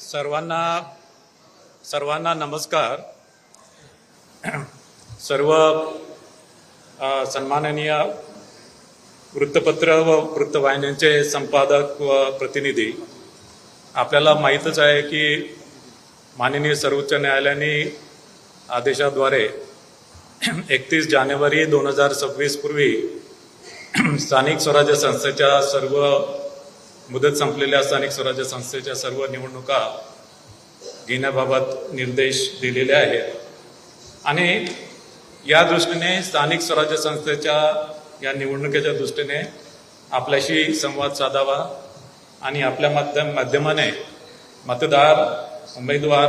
सर्वांना सर्वांना नमस्कार. सर्व सन्माननीय वृत्तपत्र व वृत्तवाहिन्यांचे संपादक व प्रतिनिधी आपल्याला माहीतच आहे की माननीय सर्वोच्च न्यायालयाने आदेशाद्वारे एकतीस जानेवारी दोन हजार सव्वीस पूर्वी स्थानिक स्वराज्य संस्थेच्या सर्व मुदत संपलेल्या स्थानिक स्वराज्य संस्थेच्या सर्व निवडणुका घेण्याबाबत निर्देश दिलेले आहेत. आणि या दृष्टीने स्थानिक स्वराज्य संस्थेच्या या निवडणुकीच्या दृष्टीने आपल्याशी संवाद साधावा आणि आपल्या माध्यम माध्यमाने मतदार उमेदवार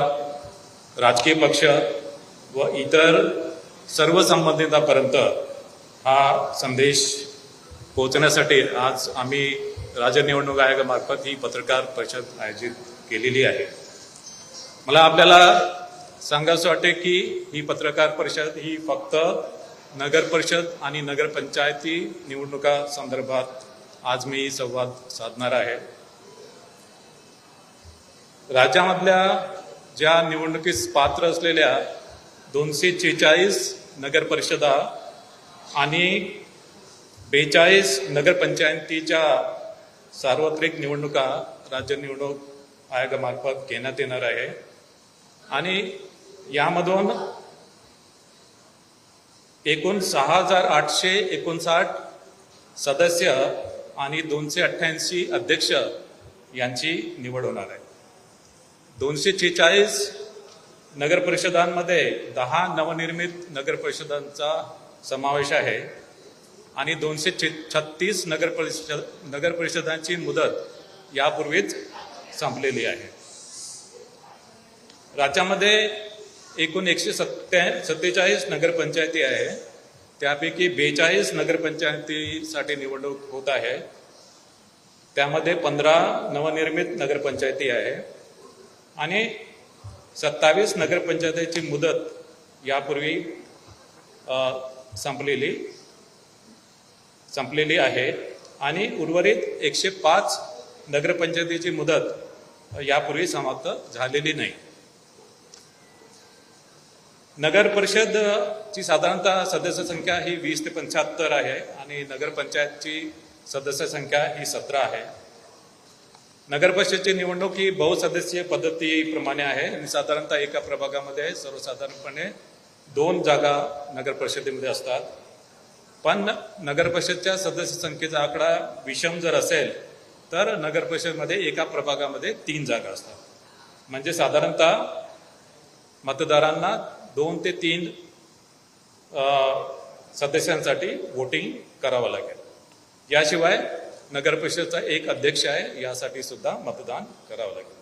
राजकीय पक्ष व इतर सर्व संबंधितांपर्यंत हा संदेश पोहोचण्यासाठी आज आम्ही राज्य निवडणूक आयोगामार्फत ही पत्रकार परिषद आयोजित केलेली आहे. मला आपल्याला सांगायचं वाटते की ही पत्रकार परिषद ही फक्त नगर परिषद आणि नगरपंचायती निवडणुका संदर्भात आज मी संवाद साधणार आहे. राज्यामधल्या ज्या निवडणुकीस पात्र असलेल्या दोनशे छेचाळीस नगरपरिषदा आणि बेचाळीस नगरपंचायतीच्या सार्वत्रिक निवडणुका राज्य निवडणूक आयोगामार्फत घेण्यात येणार आहे. आणि यामधून एकूण सहा हजार आठशे एकोणसाठ सदस्य आणि दोनशे अठ्ठ्याऐंशी अध्यक्ष यांची निवड होणार आहे. दोनशे छेचाळीस नगरपरिषदांमध्ये दहा नवनिर्मित नगरपरिषदांचा समावेश आहे. आणि दोनशे छत्तीस नगर परिषद नगर परिषदांची मुदत यापूर्वीच संपलेली आहे. राज्यामध्ये एकूण एकशे सत्त्या सत्तेचाळीस नगरपंचायती आहे. त्यापैकी बेचाळीस नगरपंचायतीसाठी निवडणूक होत आहे. त्यामध्ये पंधरा नवनिर्मित नगरपंचायती आहे. आणि सत्तावीस नगरपंचायतीची मुदत यापूर्वी संपलेली. संपलेली आहे. आणि उर्वरित एकशे पाच नगरपंचायतीची मुदत यापूर्वी समाप्त झालेली नाही. नगर परिषदची साधारणतः सदस्य संख्या ही वीस ते पंच्याहत्तर आहे आणि नगरपंचायतची सदस्य संख्या ही सतरा आहे. नगर परिषदची निवडणूक ही बहुसदस्यीय पद्धतीप्रमाणे आहे. आणि साधारणतः एका प्रभागामध्ये सर्वसाधारणपणे दोन जागा नगर परिषदेमध्ये असतात. पण नगर परिषदच्या सदस्य संख्येचा आकडा विषम जर असेल तर नगर परिषदमध्ये एका प्रभागामध्ये तीन जागा असतात. म्हणजे साधारणतः मतदारांना दोन ते तीन सदस्यांसाठी वोटिंग करावं लागेल. याशिवाय नगर परिषदचा एक अध्यक्ष आहे यासाठी सुद्धा मतदान करावं लागेल.